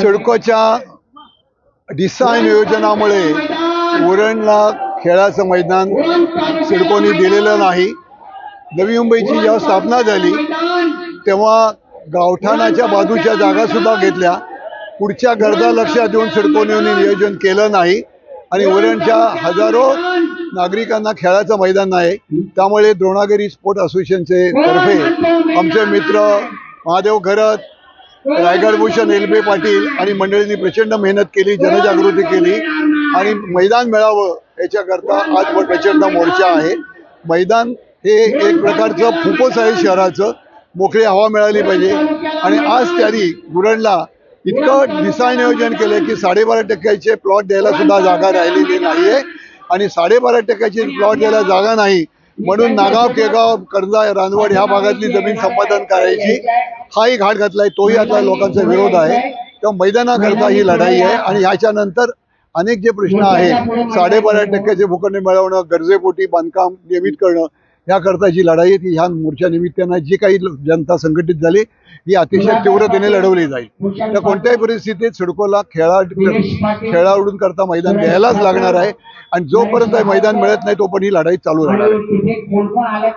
सिडकोच्या डिसा नियोजनामुळे उरणला खेळाचं मैदान सिडकोनी दिलेलं नाही. नवी मुंबईची जेव्हा स्थापना झाली तेव्हा गावठाणाच्या बाजूच्या जागा सुद्धा घेतल्या. पुढच्या गरजा लक्षात देऊन सिडकोनी नियोजन केलं नाही. आणि उरणच्या हजारो नागरिकांना खेळाचं मैदान नाही त्यामुळे द्रोणागिरी स्पोर्ट असोसिएशनचे तर्फे आमचे मित्र महादेव घरत रायगड भूषण एलबे पाटील आणि मंडळींनी प्रचंड मेहनत केली जनजागृती केली आणि मैदान मिळावं याच्याकरता आज प्रचंड मोर्चा आहे. मैदान हे एक प्रकारचं फुफ्फुस आहे शहराचं. मोकळी हवा मिळाली पाहिजे. आणि आज त्यांनी गुरणला इतकं दिसा नियोजन केलं की साडेबारा टक्क्याचे प्लॉट द्यायला सुद्धा जागा राहिलेली नाही आहे आणि साडेबारा टक्क्याची प्लॉट द्यायला जागा नाही म्हणून नागाव केगाव कर्जा रानवड ह्या भागातली जमीन संपादन करायची. हाही घाट घातलाय तोही आता लोकांचा विरोध आहे. त्या मैदानाकरता ही लढाई आहे आणि ह्याच्यानंतर अनेक जे प्रश्न आहेत साडेबारा टक्क्याचे भूखंड मिळवणं गरजेपोटी बांधकाम नियमित करणं याकरता जी लढाई आहे ती ह्या मोर्चा निमित्तानं जी काही जनता संघटित झाली ही अतिशय तीव्रतेने लढवली जाईल. तर कोणत्याही परिस्थितीत सिडकोला खेळा खेळाडूंकरता मैदान घ्यायलाच लागणार आहे. आणि जोपर्यंत मैदान मिळत नाही तोपर्यंत ही लढाई चालू राहणार आहे.